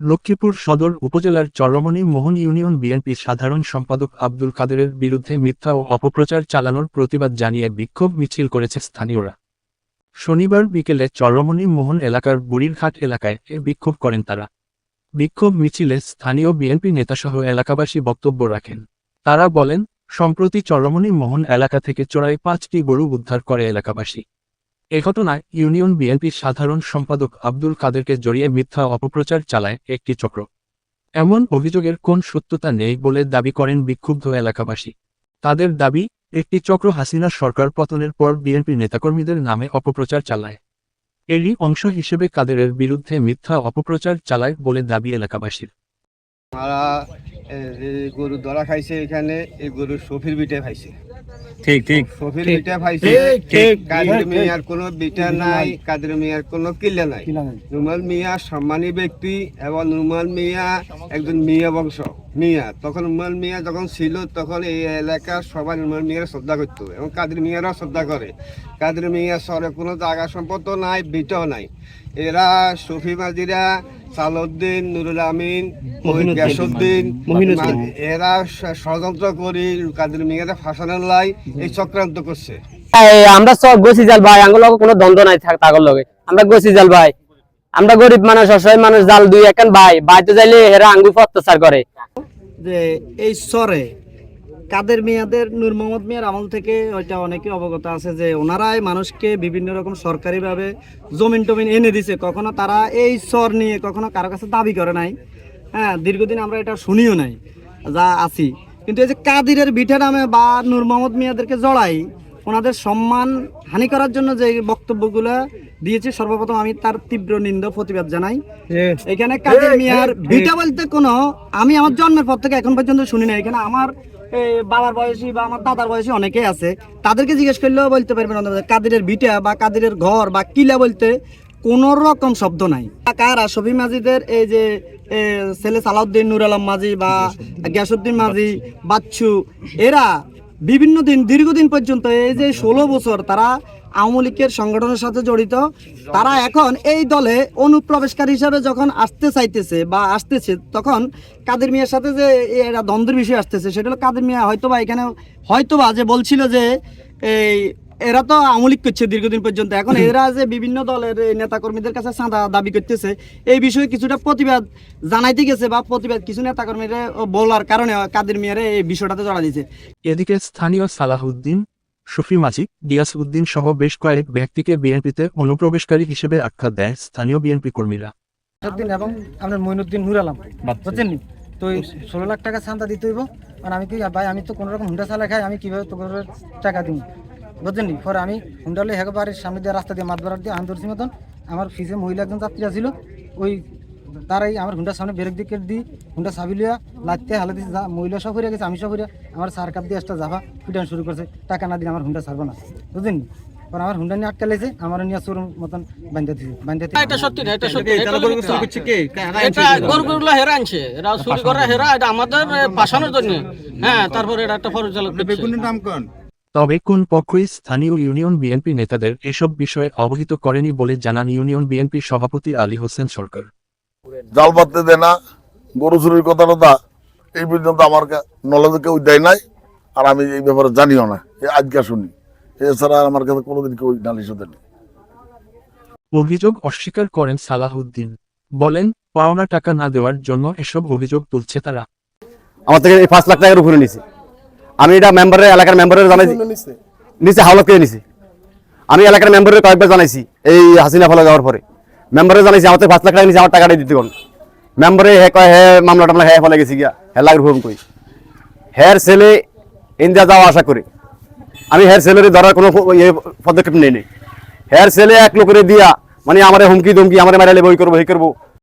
লক্ষ্মীপুর সদর উপজেলার চরমণি মোহন ইউনিয়ন বিএনপির সাধারণ সম্পাদক আব্দুল কাদেরের বিরুদ্ধে মিথ্যা ও অপপ্রচার চালানোর প্রতিবাদ জানিয়ে বিক্ষোভ মিছিল করেছে স্থানীয়রা। শনিবার বিকেলে চরমণি মোহন এলাকার বুড়িরঘাট এলাকায় এ বিক্ষোভ করেন তারা। বিক্ষোভ মিছিলে স্থানীয় বিএনপি নেতাসহ এলাকাবাসী বক্তব্য রাখেন। তারা বলেন, সম্প্রতি চরমণি মোহন এলাকা থেকে চোরাই পাঁচটি গরু উদ্ধার করে এলাকাবাসী। এ ঘটনায় ইউনিয়ন বিএনপির সাধারণ সম্পাদক আব্দুল কাদেরকে জড়িয়ে মিথ্যা অপপ্রচার চালায় একটি চক্র। এমন অভিযোগের কোন সত্যতা নেই বলে দাবি করেন বিক্ষুব্ধ এলাকাবাসী। তাদের দাবি, একটি চক্র হাসিনা সরকার পতনের পর বিএনপি নেতাকর্মীদের নামে অপপ্রচার চালায়। এরই অংশ হিসেবে কাদেরের বিরুদ্ধে মিথ্যা অপপ্রচার চালায় বলে দাবি এলাকাবাসীর। গরু ধরা খাইছে এখানে, এই গরু সফির বিটে খাইছে। ঠিক ঠিক। সফির বিটে খাইছে কাদের মিয়ার কোনো বিটা নাই কাদের মিয়ার কোনো কিল্লা নাই। মিয়া সম্মানী ব্যক্তি এবং মিয়া একজন মিয়া বংশ মিয়া। তখন মিয়া যখন ছিল তখন এই এলাকার সবাই মিয়ার শ্রদ্ধা করতো এবং কাদের মিয়ারও শ্রদ্ধা করে। কাদের মিয়া শহরে কোনো জায়গা সম্পদ নাই বিটাও নাই। এরা সফি মাজিরা সালউদ্দিন নুরুল আমিন গ্যাসুদ্দিন এরা ষড়যন্ত্র করি কাদের মিয়ারা ফাঁসানোর লাই এই চক্রান্ত করছে। আমরা সব গছি জাল ভাই আঙ্গুল কোনো দ্বন্দ্ব নাই থাক তাগর লগে। আমরা গছি জাল ভাই। আমরা গরিব মানুষ অসহায় মানুষ জাল দুই একান ভাই। বাইতে যাইলে হেরা আঙ্গুল অত্যাচার করে। যে এই স্তরে কাদের মিয়াদের নূর মোহাম্মদ মিয়ার আমল থেকে ওইটা অনেকে অবগত আছে যে ওনারাই মানুষকে বিভিন্ন রকম সরকারিভাবে জমিন টমিন এনে দিছে। কখনো তারা এই স্তর নিয়ে কখনো কারও কাছে দাবি করে নাই। হ্যাঁ দীর্ঘদিন আমরা এটা শুনিও নাই যা আছি। কিন্তু এই যে কাদিরের বিঠে নামে বা নূর মোহাম্মদ মিয়াদেরকে জড়াই ওনাদের সম্মান হানি করার জন্য যে বক্তব্যগুলো দিয়েছে সর্বপ্রথম আমি তার তীব্র নিন্দা প্রতিবাদ জানাই। এখানে কাদের মিয়ার বিটা বলতে কোনো আমি আমার জন্মের পর থেকে এখন পর্যন্ত শুনি না এখানে আমার বাবার বয়সী বা আমার দাদার বয়সী অনেকেই আছে। তাদেরকে জিজ্ঞেস করলেও বলতে পারবেন কাদিরের বিটা বা কাদিরের ঘর বা কিলা বলতে কোন রকম শব্দ নাই। কারা শফি মাজিদের এই যে ছেলে সালাউদ্দিন নুর আলম মাঝি বা গ্যাসুদ্দিন মাঝি, বাচ্চু, এরা বিভিন্ন দিন, দীর্ঘদিন পর্যন্ত এই যে ষোলো বছর তারা আওয়ামী লীগের সংগঠনের সাথে জড়িত, তারা এখন এই দলে অনুপ্রবেশকারী হিসাবে যখন আসতে চাইতেছে বা আসতেছে, তখন কাদের মিয়ার সাথে যে এরা দ্বন্দ্বের বিষয় আসতেছে, সেটা হলো কাদের মিয়া হয়তোবা এখানে হয়তোবা যে বলছিল যে এই এরা তো আওয়ামী লীগ করছে দীর্ঘদিন পর্যন্ত। এখন এরা যে বিভিন্ন দলের নেতাকর্মীদের কাছে চাঁদা দাবি করতেছে এই বিষয়ে কিছুটা প্রতিবাদ জানাইতে গেছে বা প্রতিবাদ কিছু নেতাকর্মীরা বলার কারণে কাদের মিয়ারে এই বিষয়টাতে জড়া দিয়েছে। এদিকে স্থানীয় সালাহউদ্দিন শফি মাজিক ডিয়াস উদ্দিন সহ বেশ কয়েক ব্যক্তিকে বিএনপিতে অনুপ্রবেশকারী হিসেবে আখ্যা দেয় স্থানীয় বিএনপি কর্মীরা। এবং আপনার মইনুদ্দিন নুর আলম বুঝছেন তো ষোলো লাখ টাকা চান্দা দিতে হইব আর আমি কি ভাই আমি তো কোনো রকম হুন্ডা চালা খাই আমি কীভাবে তো টাকা দিব বুঝছেন নি পরে আমি হুন্ডা হলে হেকে সামনে দিয়ে রাস্তা দিয়ে মাত বাড়ার দিয়ে আন্দরছি মতন আমার ফিসে মহিলা একজন যাত্রী ছিল ওই তারাই আমার হুন্ডার সামনে ব্রেক দিকে দিই হুন্ডা চাবি লিয়া লাইতে হালে দিয়েছে যা মহিলা সব হয়ে গেছে আমি সব হয়ে আমার সার কাপ দিয়ে একটা জাভা পিটান শুরু করছে টাকা না দিলে আমার হুন্ডা ছাড়বো না বুঝলেন? নি পরে আমার হুন্ডা নিয়ে আটকে আমার নিয়ে চোর মতন বান্ধে দিয়েছে বান্ধে এটা সত্যি না এটা সত্যি এটা হলো মিথ্যা। এটা গরুগুলো হেরা আনছে এরা চুরি করে হেরা এটা আমাদের বাঁচানোর জন্য। হ্যাঁ তারপরে এটা একটা পরিচালক করছে। তবে কোন পক্ষই স্থানীয় ইউনিয়ন বিএনপি নেতাদের এসব বিষয়ে অবহিত করেনি বলে জানান ইউনিয়ন বিএনপি সভাপতি আলী হোসেন সরকার। জাল পাততে দেয় না গরু চুরির কথা টথা এই পর্যন্ত আমার নলেজে কেউ দেয় নাই আর আমি এই ব্যাপারে জানিও না আজকে শুনি। এছাড়া আমার কাছে কোনোদিন কেউ নালিশ দেয়নি অভিযোগ অস্বীকার করেন সালাহউদ্দিন বলেন পাওনা টাকা না দেওয়ার জন্য এসব অভিযোগ তুলছে তারা। আমার থেকে এই পাঁচ লাখ টাকার উপরে নিছি। আমি এটা মেম্বারের এলাকার মেম্বারের জানাইছি নিচে হাওলাত করে নিছি। আমি এলাকার মেম্বারের কয়েকবার জানাইছি এই হাসিনা ফলে যাওয়ার পরে। মেম্বারে জানাইছি থেকে পাঁচ লাখ টাকা নিছি আমার টাকাটা দিতে কোন মেম্বারে হে কয় হে মামলা টামলা হে ফলে গেছি গিয়া হে লাগর হুম কই? হের ছেলে ইন্ডিয়া যাওয়া আশা করি। আমি হের ছেলের ধরার কোনো ইয়ে পদক্ষেপ নেই নি। হের ছেলে এক লোকের দিয়া মানে আমার হুমকি ধমকি আমার মারা লেবই করব হে করব।